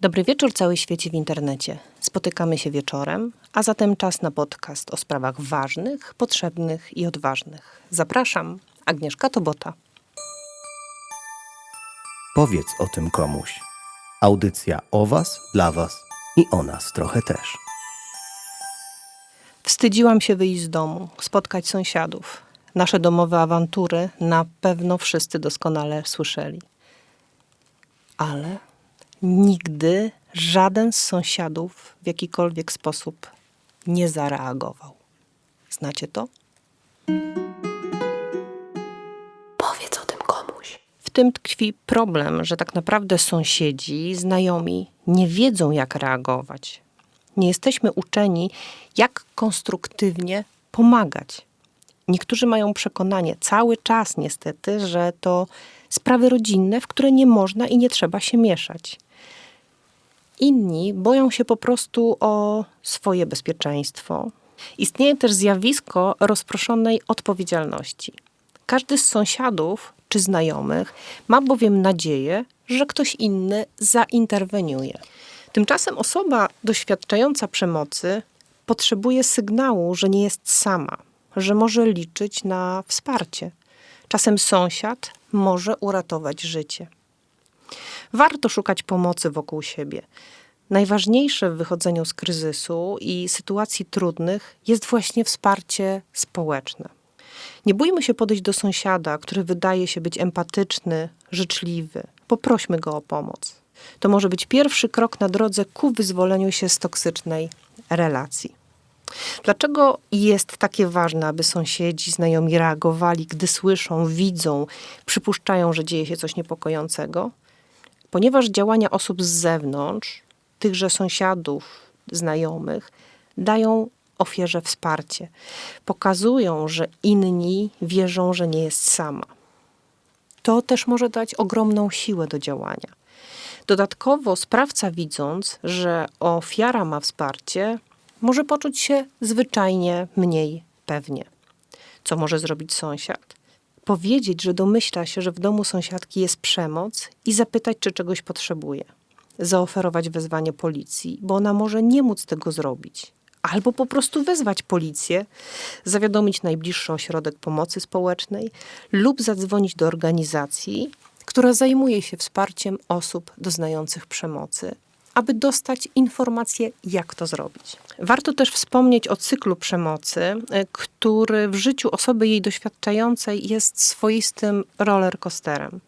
Dobry wieczór, cały świecie w internecie. Spotykamy się wieczorem, a zatem czas na podcast o sprawach ważnych, potrzebnych i odważnych. Zapraszam, Agnieszka Tobota. Powiedz o tym komuś. Audycja o Was, dla Was i o nas trochę też. Wstydziłam się wyjść z domu, spotkać sąsiadów. Nasze domowe awantury na pewno wszyscy doskonale słyszeli. Ale nigdy żaden z sąsiadów w jakikolwiek sposób nie zareagował. Znacie to? Powiedz o tym komuś. W tym tkwi problem, że tak naprawdę sąsiedzi, znajomi nie wiedzą, jak reagować. Nie jesteśmy uczeni, jak konstruktywnie pomagać. Niektórzy mają przekonanie, cały czas niestety, że to sprawy rodzinne, w które nie można i nie trzeba się mieszać. Inni boją się po prostu o swoje bezpieczeństwo. Istnieje też zjawisko rozproszonej odpowiedzialności. Każdy z sąsiadów czy znajomych ma bowiem nadzieję, że ktoś inny zainterweniuje. Tymczasem osoba doświadczająca przemocy potrzebuje sygnału, że nie jest sama, że może liczyć na wsparcie. Czasem sąsiad może uratować życie. Warto szukać pomocy wokół siebie. Najważniejsze w wychodzeniu z kryzysu i sytuacji trudnych jest właśnie wsparcie społeczne. Nie bójmy się podejść do sąsiada, który wydaje się być empatyczny, życzliwy. Poprośmy go o pomoc. To może być pierwszy krok na drodze ku wyzwoleniu się z toksycznej relacji. Dlaczego jest takie ważne, aby sąsiedzi, znajomi reagowali, gdy słyszą, widzą, przypuszczają, że dzieje się coś niepokojącego? Ponieważ działania osób z zewnątrz, tychże sąsiadów, znajomych, dają ofierze wsparcie. Pokazują, że inni wierzą, że nie jest sama. To też może dać ogromną siłę do działania. Dodatkowo sprawca, widząc, że ofiara ma wsparcie, może poczuć się zwyczajnie mniej pewnie. Co może zrobić sąsiad? Powiedzieć, że domyśla się, że w domu sąsiadki jest przemoc i zapytać, czy czegoś potrzebuje. Zaoferować wezwanie policji, bo ona może nie móc tego zrobić. Albo po prostu wezwać policję, zawiadomić najbliższy ośrodek pomocy społecznej lub zadzwonić do organizacji, która zajmuje się wsparciem osób doznających przemocy, aby dostać informację, jak to zrobić. Warto też wspomnieć o cyklu przemocy, y, który w życiu osoby jej doświadczającej jest swoistym rollercoasterem.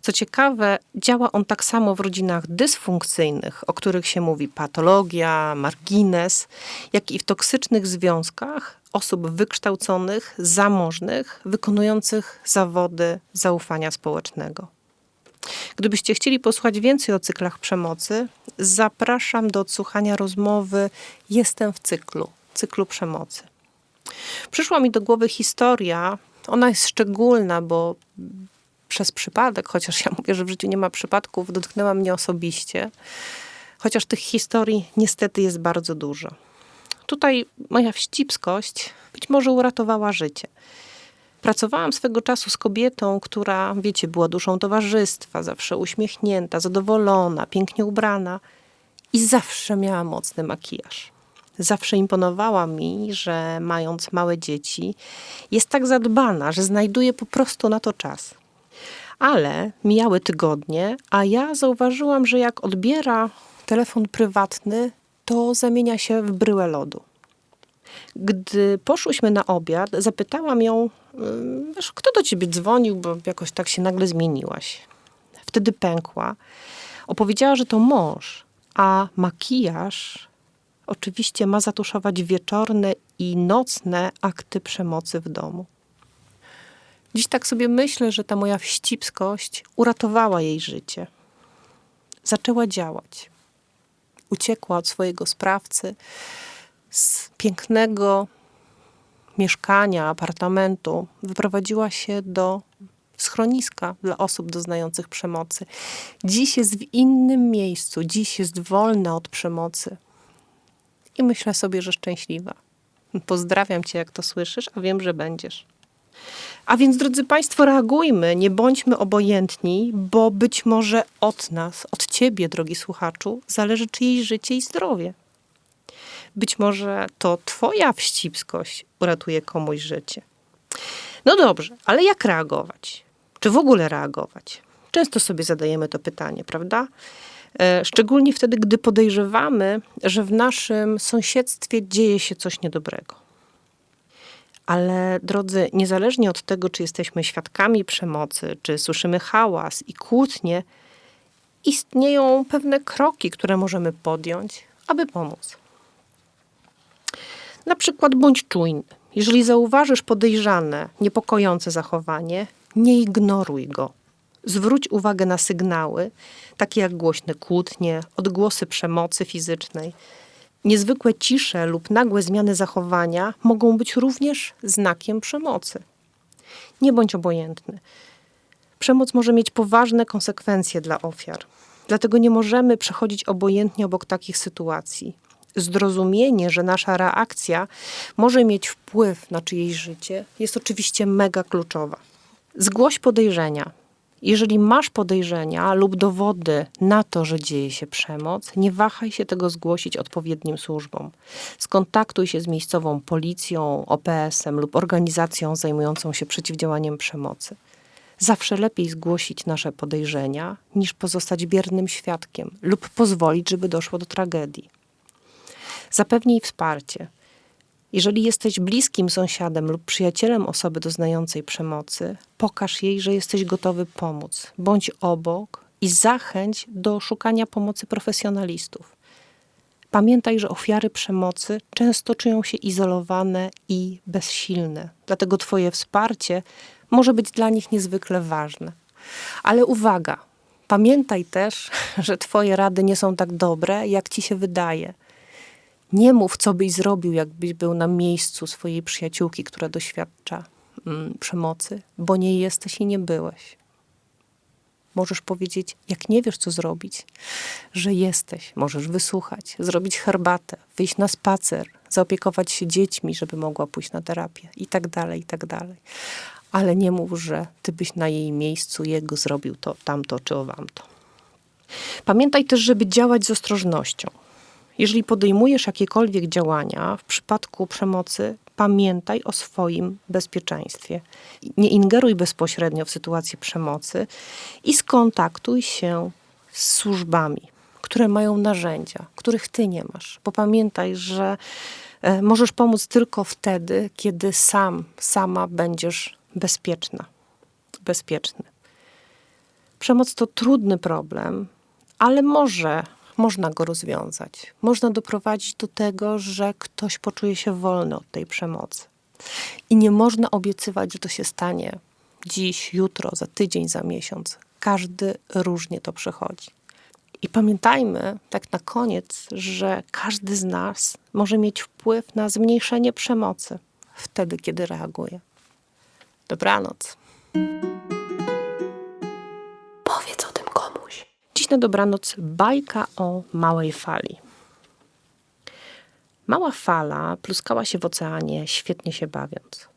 Co ciekawe, działa on tak samo w rodzinach dysfunkcyjnych, o których się mówi patologia, margines, jak i w toksycznych związkach osób wykształconych, zamożnych, wykonujących zawody zaufania społecznego. Gdybyście chcieli posłuchać więcej o cyklach przemocy, zapraszam do odsłuchania rozmowy Jestem w cyklu, cyklu przemocy. Przyszła mi do głowy historia, ona jest szczególna, bo przez przypadek, chociaż ja mówię, że w życiu nie ma przypadków, dotknęła mnie osobiście. Chociaż tych historii niestety jest bardzo dużo. Tutaj moja wścibskość być może uratowała życie. Pracowałam swego czasu z kobietą, która, wiecie, była duszą towarzystwa, zawsze uśmiechnięta, zadowolona, pięknie ubrana i zawsze miała mocny makijaż. Zawsze imponowała mi, że mając małe dzieci, jest tak zadbana, że znajduje po prostu na to czas. Ale mijały tygodnie, a ja zauważyłam, że jak odbiera telefon prywatny, to zamienia się w bryłę lodu. Gdy poszłyśmy na obiad, zapytałam ją, wiesz, kto do ciebie dzwonił, bo jakoś tak się nagle zmieniłaś. Wtedy pękła. Opowiedziała, że to mąż, a makijaż oczywiście ma zatuszować wieczorne i nocne akty przemocy w domu. Dziś tak sobie myślę, że ta moja wścibskość uratowała jej życie. Zaczęła działać. Uciekła od swojego sprawcy z pięknego mieszkania, apartamentu, wyprowadziła się do schroniska dla osób doznających przemocy. Dziś jest w innym miejscu, dziś jest wolna od przemocy. I myślę sobie, że szczęśliwa. Pozdrawiam cię, jak to słyszysz, a wiem, że będziesz. A więc, drodzy Państwo, reagujmy, nie bądźmy obojętni, bo być może od nas, od Ciebie, drogi słuchaczu, zależy czyjeś życie i zdrowie. Być może to Twoja wścibskość uratuje komuś życie. No dobrze, ale jak reagować? Czy w ogóle reagować? Często sobie zadajemy to pytanie, prawda? E, Szczególnie wtedy, gdy podejrzewamy, że w naszym sąsiedztwie dzieje się coś niedobrego. Ale drodzy, niezależnie od tego, czy jesteśmy świadkami przemocy, czy słyszymy hałas i kłótnie, istnieją pewne kroki, które możemy podjąć, aby pomóc. Na przykład bądź czujny. Jeżeli zauważysz podejrzane, niepokojące zachowanie, nie ignoruj go. Zwróć uwagę na sygnały, takie jak głośne kłótnie, odgłosy przemocy fizycznej. Niezwykłe cisze lub nagłe zmiany zachowania mogą być również znakiem przemocy. Nie bądź obojętny. Przemoc może mieć poważne konsekwencje dla ofiar. Dlatego nie możemy przechodzić obojętnie obok takich sytuacji. Zrozumienie, że nasza reakcja może mieć wpływ na czyjeś życie, jest oczywiście mega kluczowa. Zgłoś podejrzenia. Jeżeli masz podejrzenia lub dowody na to, że dzieje się przemoc, nie wahaj się tego zgłosić odpowiednim służbom. Skontaktuj się z miejscową policją, OPS-em lub organizacją zajmującą się przeciwdziałaniem przemocy. Zawsze lepiej zgłosić nasze podejrzenia, niż pozostać biernym świadkiem lub pozwolić, żeby doszło do tragedii. Zapewnij wsparcie. Jeżeli jesteś bliskim sąsiadem lub przyjacielem osoby doznającej przemocy, pokaż jej, że jesteś gotowy pomóc. Bądź obok i zachęć do szukania pomocy profesjonalistów. Pamiętaj, że ofiary przemocy często czują się izolowane i bezsilne, dlatego Twoje wsparcie może być dla nich niezwykle ważne. Ale uwaga, pamiętaj też, że Twoje rady nie są tak dobre, jak Ci się wydaje. Nie mów, co byś zrobił, jakbyś był na miejscu swojej przyjaciółki, która doświadcza mm, przemocy, bo nie jesteś i nie byłeś. Możesz powiedzieć, jak nie wiesz, co zrobić, że jesteś. Możesz wysłuchać, zrobić herbatę, wyjść na spacer, zaopiekować się dziećmi, żeby mogła pójść na terapię i tak dalej, i tak dalej. Ale nie mów, że ty byś na jej miejscu jego zrobił to, tamto czy owamto. Pamiętaj też, żeby działać z ostrożnością. Jeżeli podejmujesz jakiekolwiek działania w przypadku przemocy, pamiętaj o swoim bezpieczeństwie. Nie ingeruj bezpośrednio w sytuację przemocy i skontaktuj się z służbami, które mają narzędzia, których ty nie masz. Bo pamiętaj, że e, możesz pomóc tylko wtedy, kiedy sam, sama będziesz bezpieczna, bezpieczny. Przemoc to trudny problem, ale może można go rozwiązać. Można doprowadzić do tego, że ktoś poczuje się wolny od tej przemocy. I nie można obiecywać, że to się stanie dziś, jutro, za tydzień, za miesiąc. Każdy różnie to przechodzi. I pamiętajmy, tak na koniec, że każdy z nas może mieć wpływ na zmniejszenie przemocy wtedy, kiedy reaguje. Dobranoc. Na dobranoc bajka o małej fali. Mała fala pluskała się w oceanie, świetnie się bawiąc.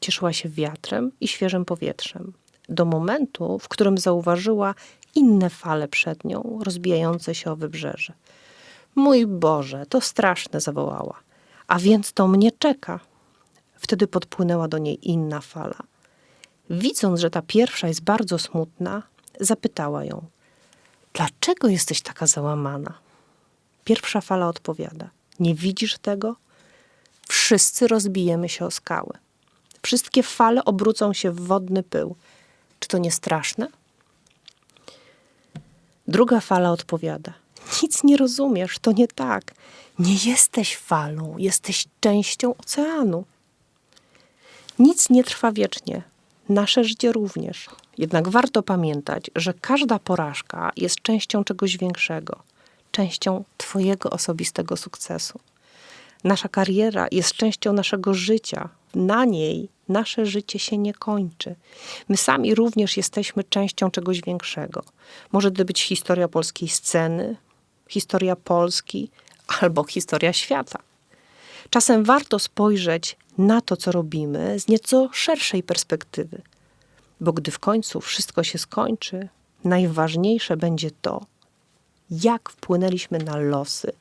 Cieszyła się wiatrem i świeżym powietrzem. Do momentu, w którym zauważyła inne fale przed nią, rozbijające się o wybrzeże. Mój Boże, to straszne, zawołała. A więc to mnie czeka. Wtedy podpłynęła do niej inna fala. Widząc, że ta pierwsza jest bardzo smutna, zapytała ją: Dlaczego jesteś taka załamana? Pierwsza fala odpowiada: Nie widzisz tego? Wszyscy rozbijemy się o skały. Wszystkie fale obrócą się w wodny pył. Czy to nie straszne? Druga fala odpowiada: Nic nie rozumiesz, to nie tak. Nie jesteś falą, jesteś częścią oceanu. Nic nie trwa wiecznie, nasze życie również. Jednak warto pamiętać, że każda porażka jest częścią czegoś większego, częścią Twojego osobistego sukcesu. Nasza kariera jest częścią naszego życia. Na niej nasze życie się nie kończy. My sami również jesteśmy częścią czegoś większego. Może to być historia polskiej sceny, historia Polski albo historia świata. Czasem warto spojrzeć na to, co robimy, z nieco szerszej perspektywy, bo gdy w końcu wszystko się skończy, najważniejsze będzie to, jak wpłynęliśmy na losy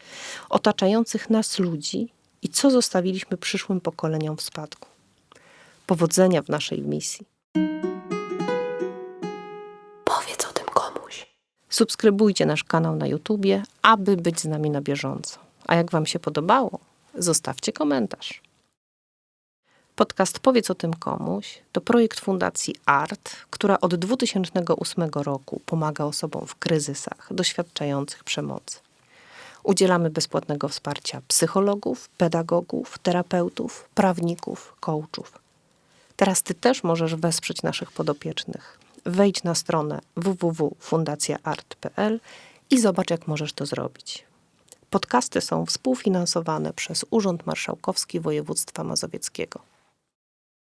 otaczających nas ludzi i co zostawiliśmy przyszłym pokoleniom w spadku. Powodzenia w naszej misji. Powiedz o tym komuś. Subskrybujcie nasz kanał na YouTubie, aby być z nami na bieżąco. A jak Wam się podobało, zostawcie komentarz. Podcast Powiedz o tym komuś to projekt Fundacji ART, która od 2008 roku pomaga osobom w kryzysach doświadczających przemocy. Udzielamy bezpłatnego wsparcia psychologów, pedagogów, terapeutów, prawników, coachów. Teraz Ty też możesz wesprzeć naszych podopiecznych. Wejdź na stronę www.fundacjaart.pl i zobacz, jak możesz to zrobić. Podcasty są współfinansowane przez Urząd Marszałkowski Województwa Mazowieckiego.